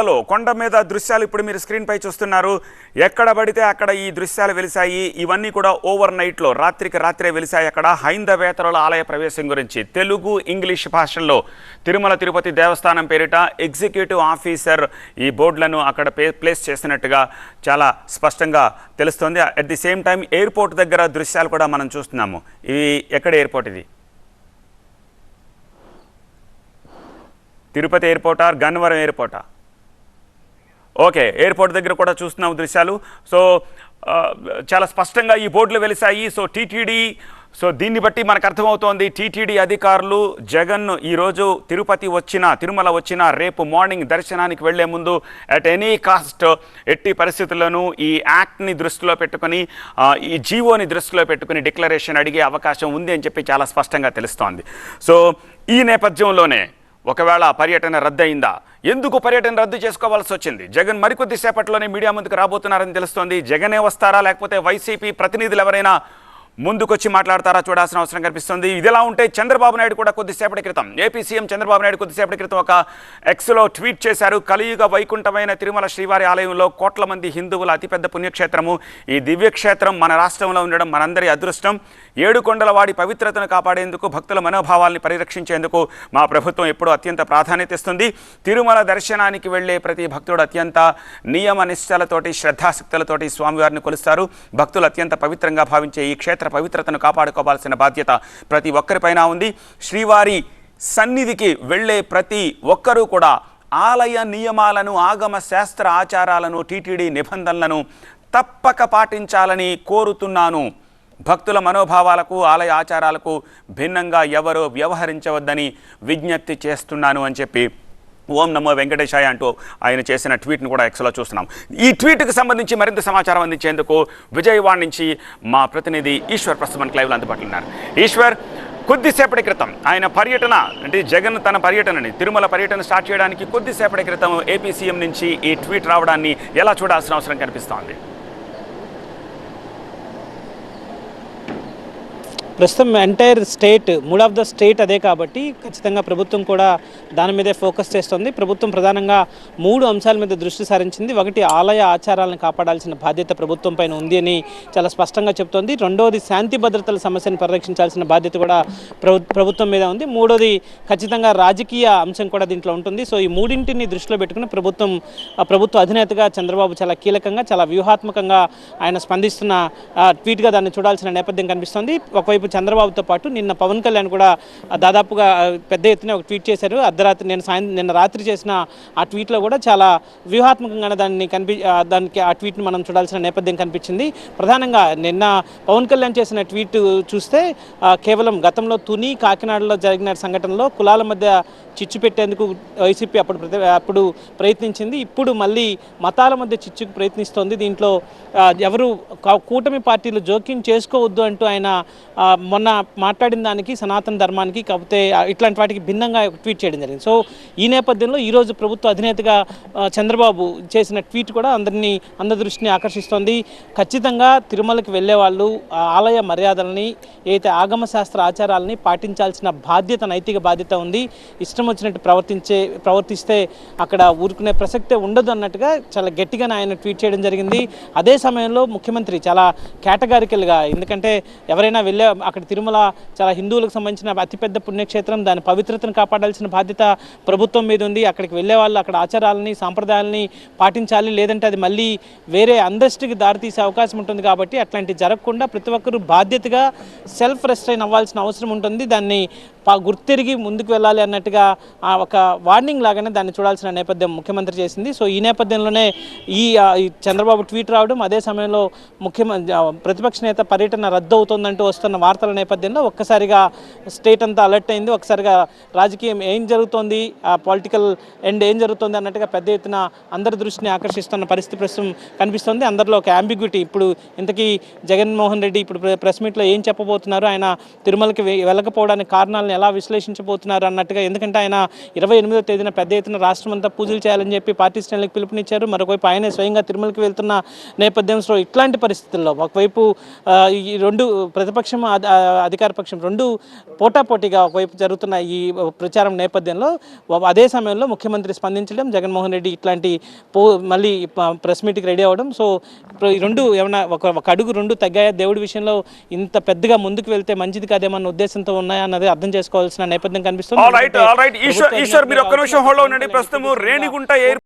Hello కొండ మీద దృశ్యాలు ఇప్పుడు మీరు స్క్రీన్పై చూస్తున్నారు. ఎక్కడ పడితే అక్కడ ఈ దృశ్యాలు వెలిసాయి ఇవన్నీ కూడా ఓవర్ నైట్లో రాత్రికి రాత్రే వెలిసాయి అక్కడ. హైందవేతరుల ఆలయ ప్రవేశం గురించి తెలుగు ఇంగ్లీష్ భాషల్లో తిరుమల తిరుపతి దేవస్థానం పేరిట ఎగ్జిక్యూటివ్ ఆఫీసర్ ఈ బోర్డులను అక్కడ ప్లేస్ చేసినట్టుగా చాలా స్పష్టంగా తెలుస్తుంది. At the same time airport దగ్గర దృశ్యాలు కూడా మనం చూస్తున్నాము. ఇవి ఎక్కడ ఎయిర్పోర్ట్ ఇది? తిరుపతి ఎయిర్పోర్టా గన్నవరం ఎయిర్పోర్టా? ఓకే ఎయిర్పోర్ట్ దగ్గర కూడా చూస్తున్నాం దృశ్యాలు. సో చాలా స్పష్టంగా ఈ బోర్డులు వెలిసాయి సో టీటీడీ సో దీన్ని బట్టి మనకు అర్థమవుతోంది టీటీడీ అధికారులు జగన్ ఈరోజు తిరుపతి వచ్చిన తిరుమల వచ్చిన రేపు మార్నింగ్ దర్శనానికి వెళ్ళే ముందు అట్ ఎనీ కాస్ట్ ఎట్టి పరిస్థితుల్లోనూ ఈ యాక్ట్ని దృష్టిలో పెట్టుకుని ఈ జీవోని దృష్టిలో పెట్టుకుని డిక్లరేషన్ అడిగే అవకాశం ఉంది అని చెప్పి చాలా స్పష్టంగా తెలుస్తోంది. సో ఈ నేపథ్యంలోనే ఒకవేళ పర్యటన రద్దయిందా? ఎందుకు పర్యటన రద్దు చేసుకోవాల్సి వచ్చింది? జగన్ మరికొద్ది సేపట్లోనే మీడియా ముందుకు రాబోతున్నారని తెలుస్తోంది. జగనే వస్తారా? లేకపోతే వైసీపీ ప్రతినిధులు ఎవరైనా ముందుకొచ్చి మాట్లాడతారా చూడాల్సిన అవసరం కనిపిస్తుంది. ఇదిలా ఉంటే చంద్రబాబు నాయుడు కూడా కొద్దిసేపటి క్రితం ఏపీ సీఎం చంద్రబాబు నాయుడు కొద్దిసేపటి క్రితం ఒక ఎక్స్లో ట్వీట్ చేశారు. కలియుగ వైకుంఠమైన తిరుమల శ్రీవారి ఆలయంలో కోట్ల మంది హిందువుల అతిపెద్ద పుణ్యక్షేత్రము. ఈ దివ్యక్షేత్రం మన రాష్ట్రంలో ఉండడం మనందరి అదృష్టం. ఏడుకొండల వాడి పవిత్రతను కాపాడేందుకు భక్తుల మనోభావాల్ని పరిరక్షించేందుకు మా ప్రభుత్వం ఎప్పుడూ అత్యంత ప్రాధాన్యత ఇస్తుంది. తిరుమల దర్శనానికి వెళ్ళే ప్రతి భక్తుడు అత్యంత నియమ నిష్టలతోటి శ్రద్ధాశక్తులతోటి స్వామివారిని కొలుస్తారు. భక్తులు అత్యంత పవిత్రంగా భావించే ఈ క్షేత్ర పవిత్రతను కాపాడుకోవాల్సిన బాధ్యత ప్రతి ఒక్కరిపైన ఉంది. శ్రీవారి సన్నిధికి వెళ్ళే ప్రతి ఒక్కరూ కూడా ఆలయ నియమాలను ఆగమ శాస్త్ర ఆచారాలను టీటీడీ నిబంధనలను తప్పక పాటించాలని కోరుతున్నాను. భక్తుల మనోభావాలకు ఆలయ ఆచారాలకు భిన్నంగా ఎవరూ వ్యవహరించవద్దని విజ్ఞప్తి చేస్తున్నాను అని చెప్పి ఓం నమో వెంకటేశాయ అంటూ ఆయన చేసిన ట్వీట్ను కూడా ఎక్స్లో చూస్తున్నాం. ఈ ట్వీట్కి సంబంధించి మరింత సమాచారం అందించేందుకు విజయవాడ నుంచి మా ప్రతినిధి ఈశ్వర్ ప్రస్తుతం మనకి లైవ్లో అందుబాటులో ఉన్నారు. ఈశ్వర్ కొద్దిసేపటి క్రితం ఆయన పర్యటన అంటే జగన్ తన పర్యటనని తిరుమల పర్యటన స్టార్ట్ చేయడానికి కొద్దిసేపటి క్రితం ఏపీ సీఎం నుంచి ఈ ట్వీట్ రావడాన్ని ఎలా చూడాల్సిన అవసరం కనిపిస్తోంది? ప్రస్తుతం entire state mood of the state అదే కాబట్టి ఖచ్చితంగా ప్రభుత్వం కూడా దాని మీదే ఫోకస్ చేస్తుంది. ప్రభుత్వం ప్రధానంగా మూడు అంశాల మీద దృష్టి సారించింది. ఒకటి ఆలయ ఆచారాలను కాపాడాల్సిన బాధ్యత ప్రభుత్వం పైన ఉంది అని చాలా స్పష్టంగా చెప్తోంది. రెండవది శాంతి భద్రతల సమస్యను పరిరక్షించాల్సిన బాధ్యత కూడా ప్రభుత్వం మీద ఉంది. మూడోది ఖచ్చితంగా రాజకీయ అంశం కూడా దీంట్లో ఉంటుంది. సో ఈ మూడింటిని దృష్టిలో పెట్టుకుని ప్రభుత్వం ప్రభుత్వ అధినేతగా చంద్రబాబు చాలా కీలకంగా చాలా వ్యూహాత్మకంగా ఆయన స్పందిస్తున్న ట్వీట్గా దాన్ని చూడాల్సిన నేపథ్యం కనిపిస్తుంది. ఒకవైపు చంద్రబాబుతో పాటు నిన్న పవన్ కళ్యాణ్ కూడా దాదాపుగా పెద్ద ఎత్తున ఒక ట్వీట్ చేశారు. అర్ధరాత్రి నేను సాయంత్రం నిన్న రాత్రి చేసిన ఆ ట్వీట్లో కూడా చాలా వ్యూహాత్మకంగానే దాన్ని కనిపి దానికి ఆ ట్వీట్ని మనం చూడాల్సిన నేపథ్యం కనిపించింది. ప్రధానంగా నిన్న పవన్ కళ్యాణ్ చేసిన ట్వీట్ చూస్తే కేవలం గతంలో తుని కాకినాడలో జరిగిన సంఘటనలో కులాల మధ్య చిచ్చు పెట్టేందుకు వైసీపీ అప్పుడు అప్పుడు ప్రయత్నించింది. ఇప్పుడు మళ్ళీ మతాల మధ్య చిచ్చుకు ప్రయత్నిస్తోంది. దీంట్లో ఎవరు కా- కూటమి పార్టీలు జోక్యం చేసుకోవద్దు అంటూ ఆయన మొన్న మాట్లాడిన దానికి సనాతన ధర్మానికి కాకపోతే ఇట్లాంటి వాటికి భిన్నంగా ట్వీట్ చేయడం జరిగింది. సో ఈ నేపథ్యంలో ఈరోజు ప్రభుత్వ అధినేతగా చంద్రబాబు చేసిన ట్వీట్ కూడా అందరినీ అందరి దృష్టిని ఆకర్షిస్తోంది. ఖచ్చితంగా తిరుమలకి వెళ్ళే వాళ్ళు ఆలయ మర్యాదలని ఏదైతే ఆగమ శాస్త్ర ఆచారాలని పాటించాల్సిన బాధ్యత నైతిక బాధ్యత ఉంది. ఇష్టం వచ్చినట్టు ప్రవర్తించే ప్రవర్తిస్తే అక్కడ ఊరుకునే ప్రసక్తే ఉండదు అన్నట్టుగా చాలా గట్టిగా ఆయన ట్వీట్ చేయడం జరిగింది. అదే సమయంలో ముఖ్యమంత్రి చాలా కేటగారికల్గా ఎందుకంటే ఎవరైనా వెళ్ళే అక్కడ తిరుమల చాలా హిందువులకు సంబంధించిన అతిపెద్ద పుణ్యక్షేత్రం దాని పవిత్రతను కాపాడాల్సిన బాధ్యత ప్రభుత్వం మీద ఉంది. అక్కడికి వెళ్ళే వాళ్ళు అక్కడ ఆచారాలని సాంప్రదాయాలని పాటించాలి. లేదంటే అది మళ్ళీ వేరే అందస్టికి దారితీసే అవకాశం ఉంటుంది కాబట్టి అట్లాంటి జరగకుండా ప్రతి ఒక్కరూ బాధ్యతగా సెల్ఫ్ రెస్ట్రైన్ అవ్వాల్సిన అవసరం ఉంటుంది. దాన్ని పా గుర్తిరిగి ముందుకు వెళ్ళాలి అన్నట్టుగా ఆ ఒక వార్నింగ్ లాగానే దాన్ని చూడాల్సిన నేపథ్యం ముఖ్యమంత్రి చేసింది. సో ఈ నేపథ్యంలోనే ఈ ఈ చంద్రబాబు ట్వీట్ రావడం అదే సమయంలో ముఖ్యమంత్రి ప్రతిపక్ష నేత పర్యటన రద్దు అవుతుందంటూ వస్తున్న వార్తల నేపథ్యంలో ఒక్కసారిగా స్టేట్ అంతా అలర్ట్ అయింది. ఒకసారిగా రాజకీయం ఏం జరుగుతోంది? ఆ పొలిటికల్ ఎండ్ ఏం జరుగుతుంది అన్నట్టుగా పెద్ద ఎత్తున అందరి దృష్టిని ఆకర్షిస్తున్న పరిస్థితి ప్రస్తుతం కనిపిస్తుంది. అందరిలో ఒక అంబిగ్యూటీ ఇప్పుడు ఇంతకీ జగన్మోహన్ రెడ్డి ఇప్పుడు ప్రెస్ మీట్లో ఏం చెప్పబోతున్నారు? ఆయన తిరుమలకి వెళ్ళకపోవడానికి కారణాలను ఎలా విశ్లేషించబోతున్నారు అన్నట్టుగా ఎందుకంటే ఆయన ఇరవై ఎనిమిదో తేదీన పెద్ద ఎత్తున రాష్ట్రం అంతా పూజలు చేయాలని చెప్పి పార్టీ శ్రేణులకు పిలుపునిచ్చారు. మరొకవైపు ఆయనే స్వయంగా తిరుమలకి వెళ్తున్న నేపథ్యంలో ఇట్లాంటి పరిస్థితుల్లో ఒకవైపు ఈ రెండు ప్రతిపక్షం అధికార పక్షం రెండు పోటాపోటీగా ఒకవైపు జరుగుతున్న ఈ ప్రచారం నేపథ్యంలో అదే సమయంలో ముఖ్యమంత్రి స్పందించడం జగన్మోహన్ రెడ్డి ఇట్లాంటి పో మళ్ళీ ప్రెస్ మీట్కి రెడీ అవ్వడం. సో రెండు ఏమైనా ఒక ఒక అడుగు రెండు తగ్గాయా? దేవుడి విషయంలో ఇంత పెద్దగా ముందుకు వెళ్తే మంచిది కాదేమన్న ఉద్దేశంతో ఉన్నాయా అన్నది అర్థం చేసుకోవాల్సిన నేపథ్యం కనిపిస్తుంది. ఈశ్వర్ ఈశ్వర్ మీరు ఒక్క నిమిషం హోల్డ్ ఉండండి. ప్రస్తుతం రేణిగుంట ఎయిర్